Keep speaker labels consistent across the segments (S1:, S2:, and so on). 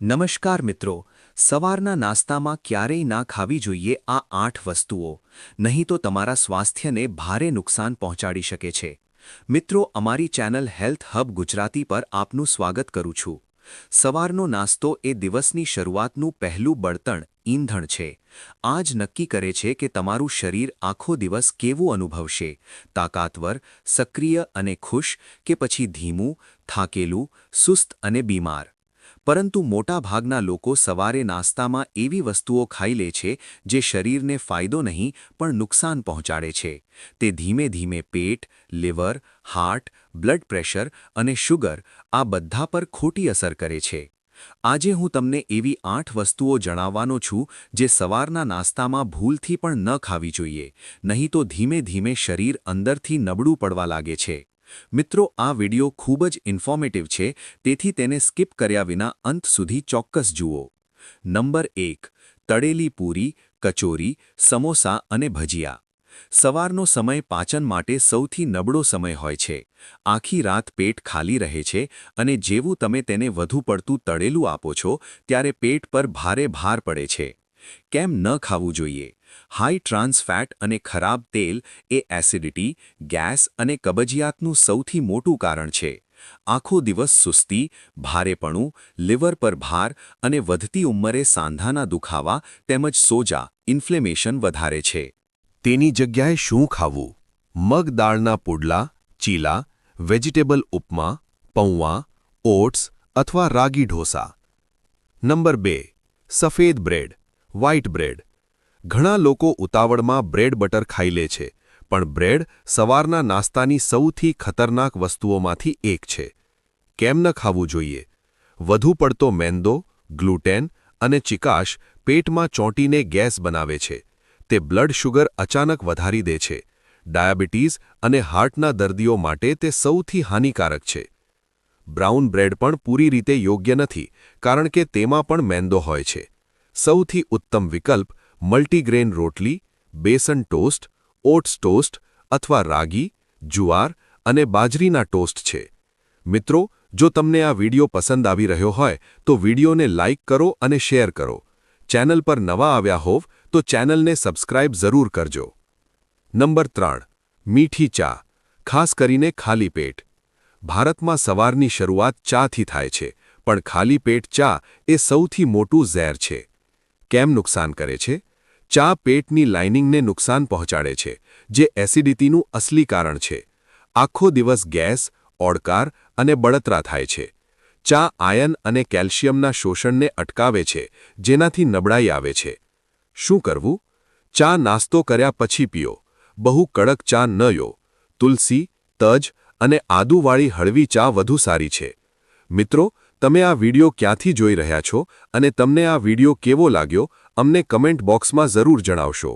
S1: નમસ્કાર મિત્રો, સવારના નાસ્તામાં ક્યારેય ના ખાવી જોઈએ આ આઠ વસ્તુઓ, નહીં તો તમારા સ્વાસ્થ્યને ભારે નુકસાન પહોંચાડી શકે છે. મિત્રો, અમારી ચેનલ હેલ્થ હબ ગુજરાતી પર આપનું સ્વાગત કરું છું. સવારનો નાસ્તો એ દિવસની શરૂઆતનું પહેલું બળતણ, ઈંધણ છે. આ જ નક્કી કરે છે કે તમારું શરીર આખો દિવસ કેવું અનુભવશે, તાકાતવર, સક્રિય અને ખુશ કે પછી ધીમું, થાકેલું, સુસ્ત અને બીમાર. પરંતુ મોટાભાગના લોકો સવારે નાસ્તામાં એવી વસ્તુઓ ખાઈ લે છે જે શરીરને ફાયદો નહીં, પણ નુકસાન પહોંચાડે છે. તે ધીમે ધીમે પેટ, લીવર, હાર્ટ, બ્લડ પ્રેશર અને શુગર આ બધા પર ખોટી અસર કરે છે. આજે હું તમને એવી આઠ વસ્તુઓ જણાવવાનો છું જે સવારના નાસ્તામાં ભૂલથી પણ ન ખાવી જોઈએ, નહીં તો ધીમે ધીમે શરીર અંદરથી નબળું પડવા લાગે છે. મિત્રો, આ વિડિયો ખૂબ જ ઇન્ફોર્મેટિવ છે, તેથી તેને સ્કીપ કર્યા વિના અંત સુધી ચોક્કસ જુઓ. નંબર એક, તળેલી પૂરી, કચોરી, સમોસા અને ભજીયા. સવારનો સમય પાચન માટે સૌથી નબળો સમય હોય છે. આખી રાત પેટ ખાલી રહે છે અને જેવું તમે તેને વધુ પડતું તળેલું આપો છો, ત્યારે પેટ પર ભારે ભાર પડે છે. કેમ ન ખાવું જોઈએ? હાઈ ટ્રાન્સ ફેટ અને ખરાબ તેલ એ એસિડિટી, ગેસ અને કબજિયાતનું સૌથી મોટું કારણ છે. આખો દિવસ સુસ્તી, ભારેપણું, લીવર પર ભાર અને વધતી ઉંમરે સાંધાના દુખાવા તેમજ સોજા, ઇન્ફ્લેમેશન વધારે છે.
S2: તેની જગ્યાએ શું ખાવું? મગ દાળના પુડલા, ચીલા, વેજીટેબલ ઉપમા, પૌવા, ઓટ્સ અથવા રાગી ઢોસા. નંબર બે, સફેદ બ્રેડ, વ્હાઇટ બ્રેડ. ઘણા લોકો ઉતાવળમાં બ્રેડ બટર ખાઈ લે છે, પણ બ્રેડ સવારના નાસ્તાની સૌથી ખતરનાક વસ્તુઓમાંથી એક છે. કેમ ન ખાવું જોઈએ? વધુ પડતો મેંદો, ગ્લુટેન અને ચિકાશ પેટમાં ચોંટીને ગેસ બનાવે છે. તે બ્લડ શુગર અચાનક વધારી દે છે. ડાયાબિટીઝ અને હાર્ટના દર્દીઓ માટે તે સૌથી હાનિકારક છે. બ્રાઉન બ્રેડ પણ પૂરી રીતે યોગ્ય નથી, કારણ કે તેમાં પણ મેંદો હોય છે. સૌથી ઉત્તમ વિકલ્પ મલ્ટીગ્રેન રોટલી, બેસન ટોસ્ટ, ઓટ્સ ટોસ્ટ અથવા રાગી, જુવાર અને બાજરીના ટોસ્ટ છે. મિત્રો, જો તમને આ વીડિયો પસંદ આવી રહ્યો હોય, તો વિડિયોને લાઇક કરો અને શેર કરો. ચેનલ પર નવા આવ્યા હોવ, તો ચેનલને સબસ્ક્રાઇબ જરૂર કરજો. નંબર ત્રણ, મીઠી ચા, ખાસ કરીને ખાલી પેટ. ભારતમાં સવારની શરૂઆત ચાથી થાય છે, પણ ખાલી પેટ ચા એ સૌથી મોટું ઝેર છે. કેમ નુકસાન કરે છે? ચા પેટની લાઇનિંગને નુકસાન પહોંચાડે છે, જે એસિડિટીનું અસલી કારણ છે. આખો દિવસ ગેસ, ઓડકાર અને બળતરા થાય છે. ચા આયન અને કેલ્શિયમના શોષણને અટકાવે છે, જેનાથી નબળાઈ આવે છે. શું કરવું? ચા નાસ્તો કર્યા પછી પીઓ. બહુ કડક ચા ન યો તુલસી, તજ અને આદુવાળી હળવી ચા વધુ સારી છે. મિત્રો તમે આ વીડિયો ક્યાંથી જોઈ રહ્યા છો અને તમને આ વિડિયો કેવો લાગ્યો, અમને કમેન્ટ બોક્સમાં જરૂર જણાવશો.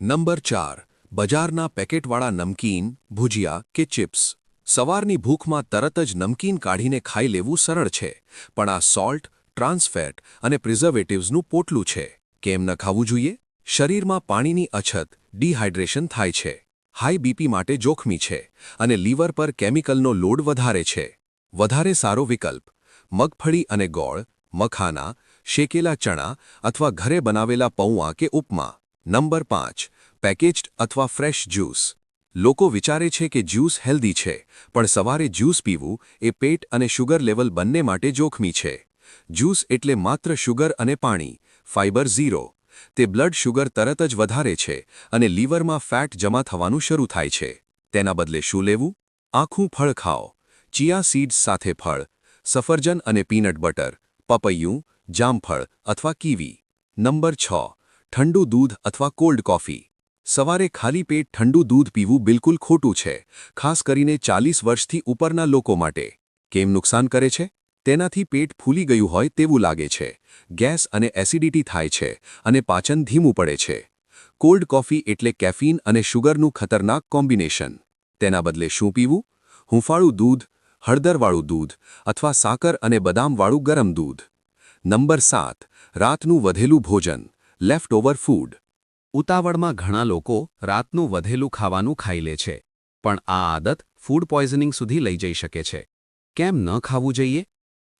S2: નંબર ચાર, બજારના પેકેટવાળા નમકીન, ભુજિયા કે ચિપ્સ. સવારની ભૂખમાં તરત જ નમકીન કાઢીને ખાઈ લેવું સરળ છે, પણ આ સોલ્ટ ટ્રાન્સફેટ અને પ્રિઝર્વેટિવ્સનું પોટલું છે. કેમ ન ખાવું જોઈએ? શરીરમાં પાણીની અછત, ડિહાઇડ્રેશન થાય છે. હાઈ બીપી માટે જોખમી છે અને લીવર પર કેમિકલનો લોડ વધારે છે. વધારે સારો વિકલ્પ. મગફળી અને ગોળ, મખાના, શેકેલા ચણા અથવા ઘરે બનાવેલા પૌવા કે ઉપમા. નંબર પાંચ, પેકેજ્ડ અથવા ફ્રેશ જ્યુસ. લોકો વિચારે છે કે જ્યુસ હેલ્ધી છે, પણ સવારે જ્યુસ પીવું એ પેટ અને શુગર લેવલ બંને માટે જોખમી છે. જ્યુસ એટલે માત્ર શુગર અને પાણી, ફાઇબર ઝીરો. તે બ્લડ શુગર તરત જ વધારે છે અને લીવરમાં ફેટ જમા થવાનું શરૂ થાય છે. તેના બદલે શું લેવું? આખું ફળ ખાઓ. ચિયા સીડ્સ સાથે ફળ સફરજન અને પીનટ બટર, પપૈયું, જામફળ અથવા કીવી. નંબર છ, ઠંડુ દૂધ અથવા કોલ્ડ કોફી. સવારે ખાલી પેટ ઠંડુ દૂધ પીવું બિલકુલ ખોટું છે, ખાસ કરીને ચાલીસ વર્ષથી ઉપરના લોકો માટે. કેમ નુકસાન કરે છે? તેનાથી પેટ ફૂલી ગયું હોય તેવું લાગે છે. ગેસ અને એસિડિટી થાય છે અને પાચન ધીમું પડે છે. કોલ્ડ કોફી એટલે કેફીન અને શુગરનું ખતરનાક કોમ્બિનેશન. તેના બદલે શું પીવું? હુંફાળું દૂધ હળદરવાળું દૂધ અથવા સાકર અને બદામવાળું ગરમ દૂધ. નંબર સાત, રાતનું વધેલું ભોજન લેફ્ટ ઓવર ફૂડ ઉતાવળમાં ઘણા લોકો રાતનું વધેલું ખાવાનું ખાઈ લે છે, પણ આ આદત ફૂડ પોઈઝનિંગ સુધી લઈ જઈ શકે છે. કેમ ન ખાવું જોઈએ?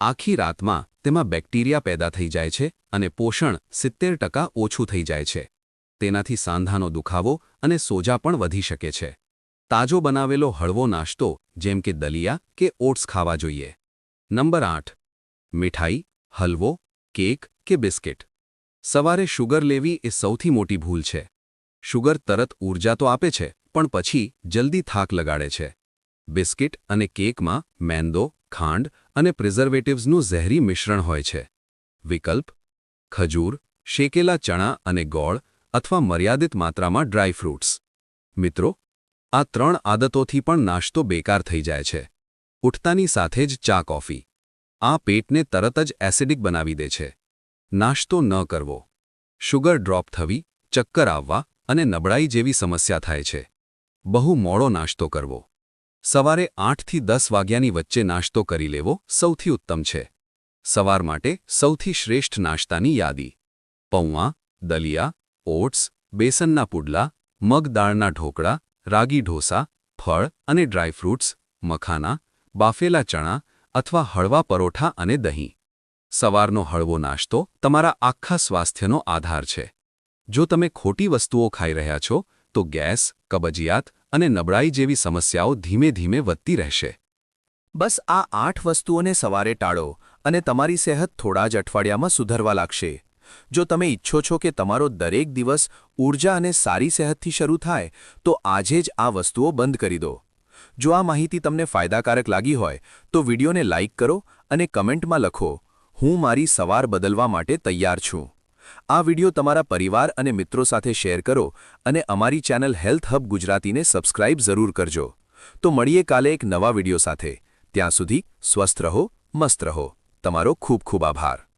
S2: આખી રાતમાં
S3: તેમાં બેક્ટેરિયા પેદા થઈ જાય છે અને પોષણ સિત્તેર ટકા ઓછું થઈ જાય છે. તેનાથી સાંધાનો દુખાવો અને સોજા પણ વધી શકે છે. તાજો બનાવેલો હળવો નાસ્તો, જેમ કે દલિયા કે ઓટ્સ ખાવા જોઈએ. નંબર આઠ. મીઠાઈ, હલવો, કેક કે બિસ્કિટ. સવારે શુગર લેવી એ સૌથી મોટી ભૂલ છે. શુગર તરત ઊર્જા તો આપે છે, પણ પછી જલ્દી થાક લગાડે છે. બિસ્કિટ અને કેકમાં મેંદો, ખાંડ અને પ્રિઝર્વેટિવ્સનું ઝેરી મિશ્રણ હોય છે. વિકલ્પ, ખજૂર, શેકેલા ચણા અને ગોળ અથવા મર્યાદિત માત્રામાં ડ્રાય ફ્રૂટ્સ. મિત્રો આ ત્રણ આદતોથી પણ નાશ્તો બેકાર થઈ જાય છે. ઉઠતાની સાથે જ ચા, કોફી. આ પેટને તરત જ એસિડિક બનાવી દે છે. નાશ્તો ન કરવો. શુગર ડ્રોપ થવી, ચક્કર આવવા અને નબળાઈ જેવી સમસ્યા થાય છે. બહુ મોડો નાશ્તો કરવો. સવારે આઠથી દસ વાગ્યાની વચ્ચે નાશ્તો કરી લેવો સૌથી ઉત્તમ છે. સવાર માટે સૌથી શ્રેષ્ઠ નાશ્તાની યાદી. પૌવા દલિયા, ઓટ્સ, બેસનના પુડલા, મગ દાળના ઢોકળા રાગી ઢોસા, ફળ અને ડ્રાયફ્રૂટ્સ મખાના, બાફેલા ચણા અથવા હળવા પરોઠા અને દહીં. સવારનો હળવો નાશ્તો તમારા આખા સ્વાસ્થ્યનો આધાર છે. જો તમે ખોટી વસ્તુઓ ખાઈ રહ્યા છો, તો ગેસ, કબજિયાત અને નબળાઈ જેવી સમસ્યાઓ ધીમે ધીમે વધતી રહેશે.
S1: બસ આ આઠ વસ્તુઓને સવારે ટાળો અને તમારી સેહત થોડા જ અઠવાડિયામાં સુધરવા લાગશે. જો તમે ઈચ્છો છો કે તમારો દરેક દિવસ ઊર્જા અને સારી સેહતથી શરૂ થાય, તો આજે જ આ વસ્તુઓ બંધ કરી દો. જો આ માહિતી તમને ફાયદાકારક લાગી હોય, તો વિડીયોને લાઇક કરો અને કમેન્ટમાં લખો, હું મારી સવાર બદલવા માટે તૈયાર છું. આ વીડિયો તમારા પરિવાર અને મિત્રો સાથે શેર કરો અને અમારી ચેનલ હેલ્થ હબ ગુજરાતીને સબસ્ક્રાઇબ જરૂર કરજો. તો મળીએ કાલે એક નવા વીડિયો સાથે. ત્યાં સુધી સ્વસ્થ રહો, મસ્ત રહો. તમારો ખૂબ ખૂબ આભાર.